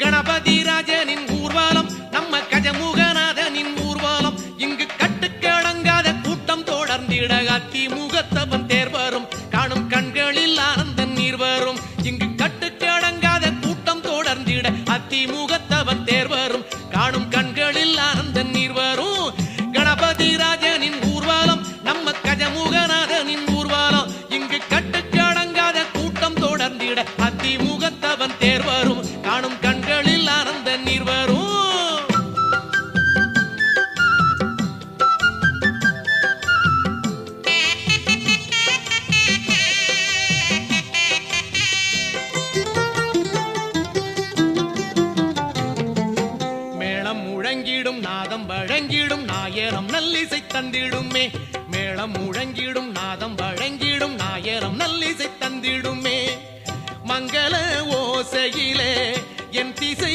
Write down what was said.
கணபதி ராஜனின் ஊர்வலம் நம்ம கஜமுகநாதனின் ஊர்வலம். இங்கு கட்டுக்கடங்காத கூட்டம் தொடர்ந்திட அத்தி முகத்தவன் தேர் வரும். காணும் கண்களில் ஆனந்த நீர் வரும். இங்கு கட்டுக்கடங்காத கூட்டம் தொடர்ந்திட அத்தி முகத்தவன் தேர் வரும். காணும் கண்களில் ஆனந்த நீர் வரும். கணபதி ராஜனின் ஊர்வலம் நம்ம கஜமுகநாதனின் ஊர்வலம். இங்கு கட்டுக்கடங்காத கூட்டம் தொடர்ந்திட அத்தி முகத்தவன் தேர் வரும். காணும் கண் கண்களில் அறந்த நீர் வரும் மேளம் முழங்கிடும் நாதம் வழங்கிடும் நாயரம் நல்லிசை தந்திடுமே. மேளம் முழங்கிடும் நாதம் வழங்கிடும் நாயரம் நல்லிசை தந்திடுமே. மங்கள ஓசையிலே